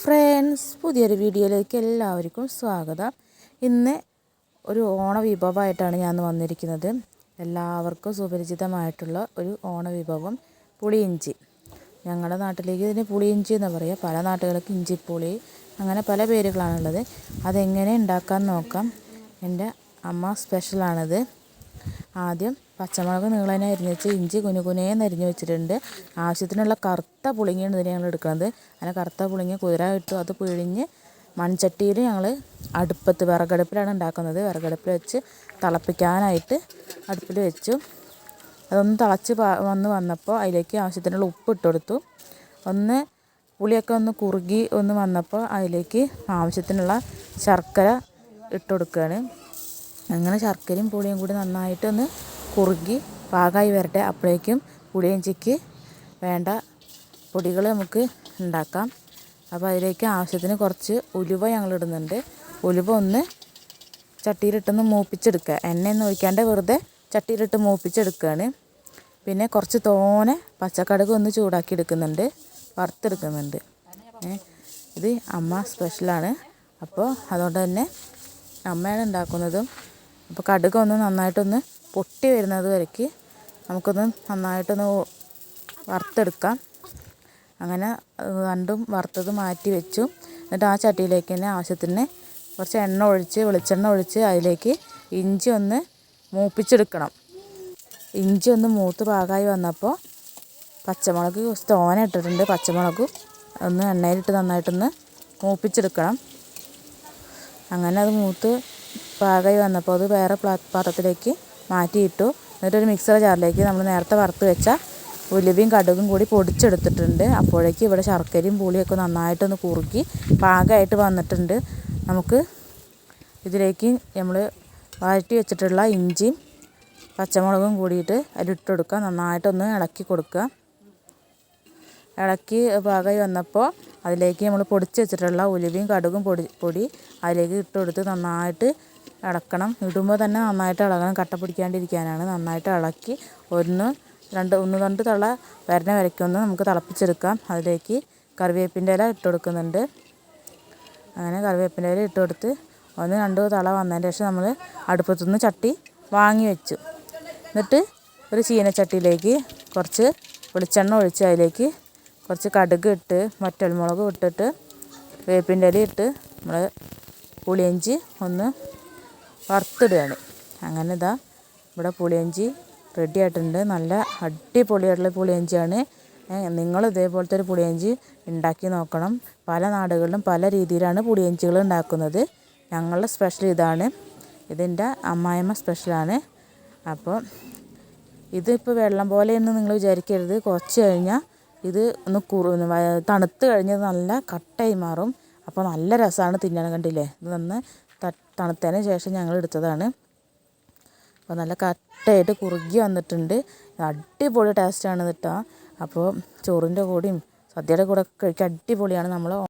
Friends പുതിയൊരു വീഡിയോയിലേക്ക് എല്ലാവർക്കും സ്വാഗതം. ഇന്ന് ഒരു ഓണ വിഭവമായിട്ടാണ് ഞാൻ വന്നിരിക്കുന്നത്. എല്ലാവർക്കും സുപരിചിതമായിട്ടുള്ള ഒരു ഓണവിഭവം പുളിയിഞ്ചി. ഞങ്ങളുടെ നാട്ടിലേക്ക് ഇതിന് പുളിയിഞ്ചി എന്ന് പറയുക പല നാട്ടുകൾക്ക് ഇഞ്ചിപ്പുളി അങ്ങനെ പല പേരുകളാണുള്ളത്. അതെങ്ങനെ ഉണ്ടാക്കാൻ നോക്കാം? എന്റെ അമ്മ സ്പെഷ്യലാണിത് ആദ്യം പച്ചമുളക് നീളനെ അരിഞ്ഞ് വെച്ച് ഇഞ്ചി കുനു കുനേന്ന് അരിഞ്ഞ് വെച്ചിട്ടുണ്ട്. ആവശ്യത്തിനുള്ള കറുത്ത പുളിങ്ങിയാണ് ഇതിന് ഞങ്ങൾ എടുക്കുന്നത്. അങ്ങനെ കറുത്ത പുളിങ്ങ കുതിര ഇട്ടു. അത് പിഴിഞ്ഞ് മൺചട്ടിയിൽ ഞങ്ങൾ അടുപ്പത്ത് വിറകടുപ്പിലാണ് ഉണ്ടാക്കുന്നത്. വിറകടുപ്പിൽ വെച്ച് തിളപ്പിക്കാനായിട്ട് അടുപ്പിൽ വെച്ചു. അതൊന്ന് തിളച്ച് വന്ന് വന്നപ്പോൾ അതിലേക്ക് ആവശ്യത്തിനുള്ള ഉപ്പ് ഇട്ട് കൊടുത്തു. ഒന്ന് പുളിയൊക്കെ ഒന്ന് കുറുകി ഒന്ന് വന്നപ്പോൾ അതിലേക്ക് ആവശ്യത്തിനുള്ള ശർക്കര ഇട്ട് കൊടുക്കുകയാണ്. അങ്ങനെ ശർക്കരയും പുളിയും കൂടി നന്നായിട്ടൊന്ന് കുറുകി പാകമായി വരട്ടെ. അപ്പോഴേക്കും പുളിയിഞ്ചിക്ക് വേണ്ട പൊടികൾ നമുക്ക് ഉണ്ടാക്കാം. അപ്പോൾ അതിലേക്ക് ആവശ്യത്തിന് കുറച്ച് ഉലുവ ഞങ്ങൾ ഇടുന്നുണ്ട്. ഉലുവ ഒന്ന് ചട്ടിയിലിട്ടൊന്ന് മൂപ്പിച്ചെടുക്കുക. എണ്ണയൊന്നും ഒഴിക്കാണ്ട് വെറുതെ ചട്ടിയിലിട്ട് മൂപ്പിച്ചെടുക്കുകയാണ്. പിന്നെ കുറച്ച് തോനെ പച്ചക്കടുക് ഒന്ന് ചൂടാക്കി എടുക്കുന്നുണ്ട്. വറുത്തെടുക്കുന്നുണ്ട്. ഇത് അമ്മ സ്പെഷ്യലാണ് അപ്പോൾ അതുകൊണ്ട് തന്നെ അമ്മയാണ് ഉണ്ടാക്കുന്നതും. അപ്പോൾ കടുകൊന്ന് നന്നായിട്ടൊന്ന് പൊട്ടി വരുന്നത് വരയ്ക്ക്. നമുക്കൊന്ന് നന്നായിട്ടൊന്ന് വറുത്തെടുക്കാം. അങ്ങനെ രണ്ടും വറുത്തത് മാറ്റി വെച്ചു. എന്നിട്ട് ആ ചട്ടിയിലേക്ക് തന്നെ ആവശ്യത്തിന് കുറച്ച് എണ്ണ ഒഴിച്ച് വെളിച്ചെണ്ണ ഒഴിച്ച് അതിലേക്ക് ഇഞ്ചി ഒന്ന് മൂപ്പിച്ചെടുക്കണം. ഇഞ്ചി ഒന്ന് മൂത്ത് പാകമായി വന്നപ്പോൾ പച്ചമുളക് തോന ഇട്ടിട്ടുണ്ട്. പച്ചമുളക് ഒന്ന് എണ്ണയിലിട്ട് നന്നായിട്ടൊന്ന് മൂപ്പിച്ചെടുക്കണം. അങ്ങനെ അത് മൂത്ത് പാകമായി വന്നപ്പോൾ അത് വേറെ പാത്രത്തിലേക്ക് മാറ്റിയിട്ടു. എന്നിട്ടൊരു മിക്സർ ജാറിലേക്ക് നമ്മൾ നേരത്തെ വറുത്ത് വെച്ച ഉലുവയും കടുകും കൂടി പൊടിച്ചെടുത്തിട്ടുണ്ട്. അപ്പോഴേക്ക് ഇവിടെ ശർക്കരയും പുളിയൊക്കെ നന്നായിട്ടൊന്ന് കുറുക്കി പാകമായിട്ട് വന്നിട്ടുണ്ട്. നമുക്ക് ഇതിലേക്ക് നമ്മൾ വഴറ്റി വെച്ചിട്ടുള്ള ഇഞ്ചിയും പച്ചമുളകും കൂടിയിട്ട് അതിലിട്ട് കൊടുക്കുക നന്നായിട്ടൊന്ന് ഇളക്കി കൊടുക്കുക. ഇളക്കി പാകമായി വന്നപ്പോൾ അതിലേക്ക് നമ്മൾ പൊടിച്ച് വെച്ചിട്ടുള്ള ഉലുവയും കടുകും പൊടി പൊടി അതിലേക്ക് ഇട്ട് കൊടുത്ത് നന്നായിട്ട് ഇളക്കണം ഇടുമ്പോൾ തന്നെ നന്നായിട്ട് ഇളകണം. കട്ട പിടിക്കാണ്ടിരിക്കാനാണ്. നന്നായിട്ട് ഇളക്കി ഒന്ന് രണ്ട് ഒന്ന് രണ്ട് തള വരണ വരയ്ക്കൊന്ന് നമുക്ക് തിളപ്പിച്ചെടുക്കാം. അതിലേക്ക് കറിവേപ്പിന്റെ ഇല ഇട്ട് കൊടുക്കുന്നുണ്ട്. അങ്ങനെ കറിവേപ്പിന്റെ ഇല ഇട്ട് കൊടുത്ത് ഒന്ന് രണ്ട് തള വന്നതിന് ശേഷം നമ്മൾ അടുപ്പത്തുനിന്ന് ചട്ടി വാങ്ങി വെച്ചു. എന്നിട്ട് ഒരു ചീനച്ചട്ടിയിലേക്ക് കുറച്ച് വെളിച്ചെണ്ണ ഒഴിച്ച് അതിലേക്ക് കുറച്ച് കടുക് ഇട്ട് വറ്റൽമുളക് ഇട്ടിട്ട് വേപ്പിന്റെ ഇല ഇട്ട് നമ്മൾ പുളിയഞ്ചി ഒന്ന് വറുത്തിടുകയാണ്. അങ്ങനെ ഇതാ ഇവിടെ പുളിയഞ്ചി റെഡി ആയിട്ടുണ്ട്. നല്ല അടിപൊളിയായിട്ടുള്ള പുളിയഞ്ചിയാണ്. നിങ്ങൾ ഇതേപോലത്തെ ഒരു പുളിയഞ്ചി ഉണ്ടാക്കി നോക്കണം. പല നാടുകളിലും പല രീതിയിലാണ് പുളിയഞ്ചികൾ ഉണ്ടാക്കുന്നത്. ഞങ്ങളുടെ സ്പെഷ്യൽ ഇതാണ്. ഇതിന്റെ അമ്മായിമ്മ സ്പെഷ്യലാണ് അപ്പോൾ ഇതിപ്പോൾ വെള്ളം പോലെയെന്ന് നിങ്ങൾ വിചാരിക്കരുത്. കുറച്ച് കഴിഞ്ഞാൽ ഇത് ഒന്ന് കുറു തണുത്ത് കഴിഞ്ഞത് നല്ല കട്ടായി മാറും. അപ്പോൾ നല്ല രസമാണ് തിന്നാൻ കണ്ടില്ലേ? ഇത് നന്ന് തണുത്തതിന് ശേഷം ഞങ്ങൾ എടുത്തതാണ്. അപ്പോൾ നല്ല കട്ടയായിട്ട് കുറുകി വന്നിട്ടുണ്ട്. അടിപൊളി ടേസ്റ്റാണ് കേട്ടോ അപ്പോൾ ചോറിന്റെ കൂടെയും സദ്യയുടെ കൂടെ കഴിക്കാൻ അടിപൊളിയാണ്. നമ്മൾ